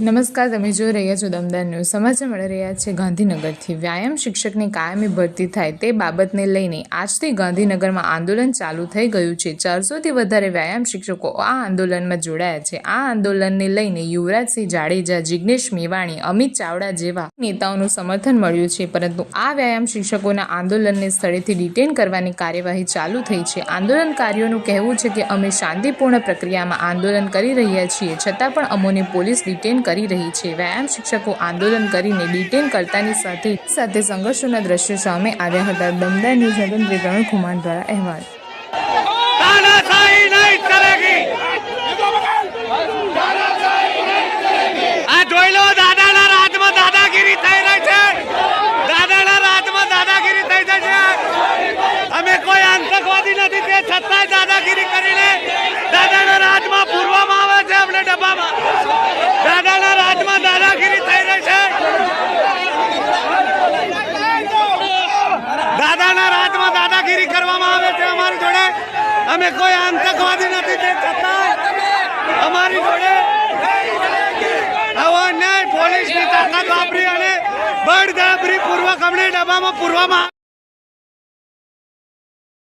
નમસ્કાર, તમે જોઈ રહ્યા છો દમદાર ન્યૂઝ. સમાચાર મળી રહ્યા છે ગાંધીનગરથી. વ્યાયામ શિક્ષકની કાયમી ભરતી થાય તે બાબતને લઈને આજથી ગાંધીનગરમાં આંદોલન ચાલુ થઈ ગયું છે. ચારસોથી વધારે વ્યાયામ શિક્ષકો આ આંદોલનમાં જોડાયા છે. આ આંદોલનને લઈને યુવરાજસિંહ જાડેજા, જિગ્નેશ મેવાણી, અમિત ચાવડા જેવા નેતાઓનું સમર્થન મળ્યું છે. પરંતુ આ વ્યાયામ શિક્ષકોના આંદોલનને સ્થળેથી ડિટેન કરવાની કાર્યવાહી ચાલુ થઈ છે. આંદોલનકારીઓનું કહેવું છે કે અમે શાંતિપૂર્ણ પ્રક્રિયામાં આંદોલન કરી રહ્યા છીએ. છતાં પણ અમોને પોલીસ ડિટેન કરી રહી છે. વ્યાયામ શિક્ષકો આંદોલન કરીને ડિટેન કરતાની સાથે સાથે સંઘર્ષોના દ્રશ્યો સામે આવ્યા હતા. દમદાર ન્યૂઝ નરેન્દ્ર પ્રવીણ કુમાર દ્વારા અહેવાલ. અમે કોઈ આતંકવાદી નથી, તે છતાંય દાદાગીરી કરીને દાદાના રાજમાં પૂરવામાં આવે છે, અમને ડબ્બામાં દાદાના રાજમાં દાદાગીરી થઈ રહી છે દાદાના રાજમાં દાદાગીરી કરવામાં આવે છે અમારી જોડે. અમે કોઈ આતંકવાદી નથી, તે છતાં અમારી જોડે આવો ન્યાય પોલીસની તાકાત વાપરી અને બળજબરી પૂર્વક અમને ડબ્બામાં પૂરવામાં